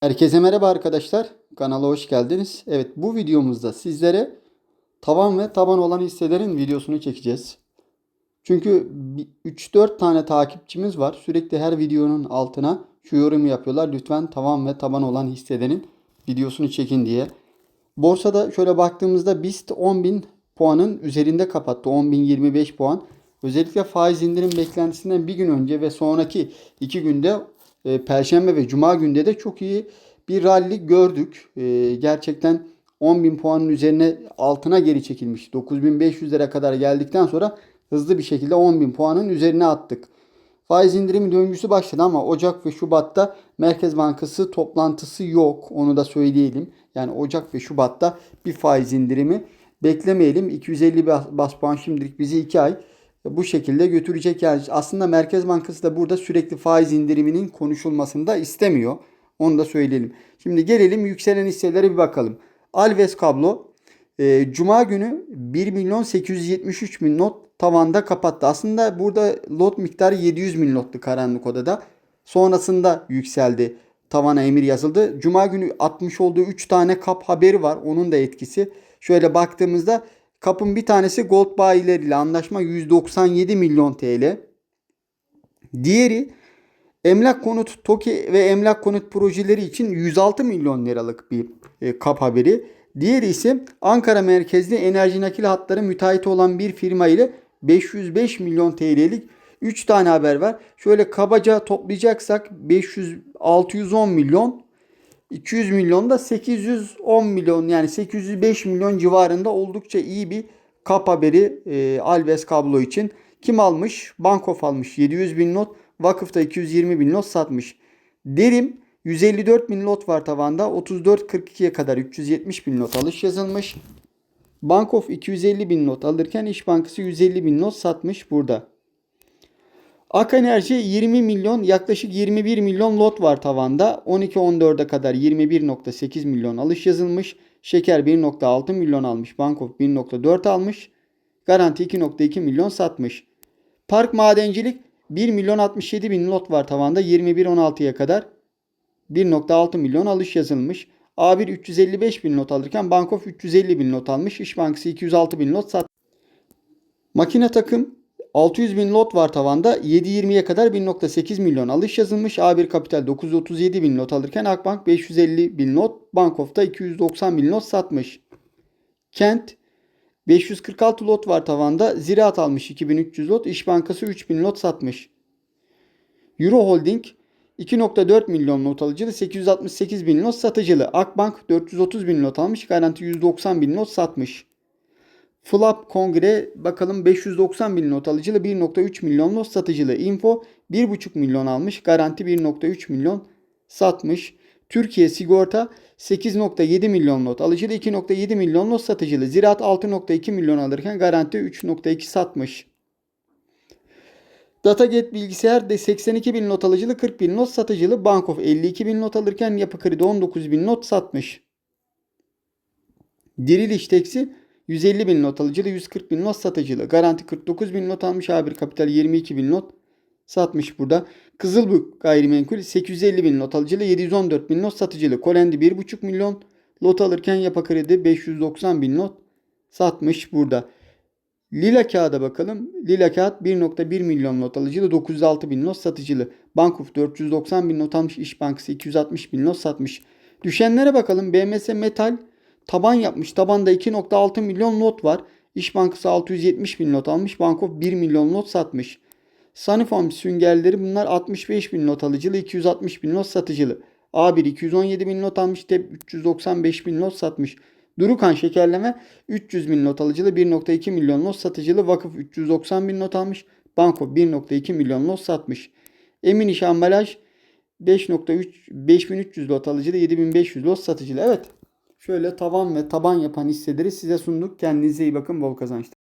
Herkese merhaba arkadaşlar. Kanala hoş geldiniz. Evet bu videomuzda sizlere tavan ve taban olan hisselerin videosunu çekeceğiz. Çünkü 3-4 tane takipçimiz var. Sürekli her videonun altına şu yorumu yapıyorlar. Lütfen tavan ve taban olan hisselerin videosunu çekin diye. Borsada şöyle baktığımızda BIST 10.000 puanın üzerinde kapattı. 10.025 puan. Özellikle faiz indirim beklentisinden bir gün önce ve sonraki iki günde e, Perşembe ve Cuma günde de çok iyi bir rally gördük. E, gerçekten 10.000 puanın üzerine altına geri çekilmiş. 9.500'lere kadar geldikten sonra hızlı bir şekilde 10.000 puanın üzerine attık. Faiz indirimi döngüsü başladı ama Ocak ve Şubat'ta Merkez Bankası toplantısı yok. Onu da söyleyelim. Yani Ocak ve Şubat'ta bir faiz indirimi beklemeyelim. 250 bas puan şimdilik bizi 2 ay bu şekilde götürecek. Yani aslında Merkez Bankası da burada sürekli faiz indiriminin konuşulmasını da istemiyor. Onu da söyleyelim. Şimdi gelelim yükselen hisselere bir bakalım. Alves kablo e, Cuma günü 1 milyon 873 bin not tavanda kapattı. Aslında burada lot miktarı 700 bin lottu karanlık odada. Sonrasında yükseldi. Tavana emir yazıldı. Cuma günü atmış olduğu 3 tane kap haberi var. Onun da etkisi. Şöyle baktığımızda kapın bir tanesi Gold bayiler ile anlaşma 197 milyon TL. Diğeri emlak konut TOKİ ve emlak konut projeleri için 106 milyon liralık bir e, kap haberi. Diğeri ise Ankara merkezli enerji nakil hatları müteahhit olan bir firma ile 505 milyon TL'lik 3 tane haber var. Şöyle kabaca toplayacaksak 500 610 milyon 200 milyon da 810 milyon yani 805 milyon civarında oldukça iyi bir kap haberi e, Alves kablo için. Kim almış? Bankof almış 700 bin not. Vakıfta 220 bin not satmış. Derim 154 bin lot var tavanda. 34.42'ye kadar 370 bin not alış yazılmış. Bankof 250 bin not alırken İş Bankası 150 bin not satmış burada. Ak Enerji 20 milyon yaklaşık 21 milyon lot var tavanda. 12-14'e kadar 21.8 milyon alış yazılmış. Şeker 1.6 milyon almış. Bankof 1.4 almış. Garanti 2.2 milyon satmış. Park Madencilik 1 milyon 67 bin lot var tavanda 21-16'ya kadar 1.6 milyon alış yazılmış. A1 355 bin not alırken Bankof 350 bin not almış. İş Bankası 206 bin not sat. Makine takım 600 bin lot var tavanda. 7.20'ye kadar 1.8 milyon alış yazılmış. A1 Kapital 937 bin lot alırken Akbank 550 bin lot. Bankof'ta 290 bin lot satmış. Kent 546 lot var tavanda. Ziraat almış 2300 lot. İş Bankası 3000 lot satmış. Euro Holding 2.4 milyon not alıcılı 868 bin lot satıcılı. Akbank 430 bin lot almış. Garanti 190 bin lot satmış. Flap Kongre bakalım 590 bin not alıcılı 1.3 milyon not satıcılı. Info 1.5 milyon almış. Garanti 1.3 milyon satmış. Türkiye Sigorta 8.7 milyon not alıcılı 2.7 milyon not satıcılı. Ziraat 6.2 milyon alırken garanti 3.2 satmış. Dataget bilgisayar de 82 bin not alıcılı 40 bin not satıcılı. Bankof 52 bin not alırken Yapı Kredi 19 bin not satmış. Diriliş Teksi 150 bin not alıcılı 140 bin not satıcılı. Garanti 49 bin not almış. A1 Kapital 22 bin not satmış burada. Kızılbük gayrimenkul 850 bin not alıcılı 714 bin not satıcılı. Kolendi 1,5 milyon lot alırken Yapı Kredi 590 bin not satmış burada. Lila kağıda bakalım. Lila kağıt 1.1 milyon not alıcılı 906 bin not satıcılı. Bankuf 490 bin not almış. İş Bankası 260 bin not satmış. Düşenlere bakalım. BMS Metal taban yapmış. Tabanda 2.6 milyon not var. İş Bankası 670 bin not almış. Bankof 1 milyon not satmış. Saniform süngerleri bunlar 65 bin not alıcılı 260 bin not satıcılı. A1 217 bin not almış. TEP 395 bin not satmış. Durukan şekerleme 300 bin not alıcılı 1.2 milyon not satıcılı. Vakıf 390 bin not almış. Banko 1.2 milyon not satmış. Emin İş ambalaj 5.3 5300 lot alıcılı 7500 lot satıcılı. Evet. Şöyle tavan ve taban yapan hisseleri size sunduk. Kendinize iyi bakın. Bol kazançlar.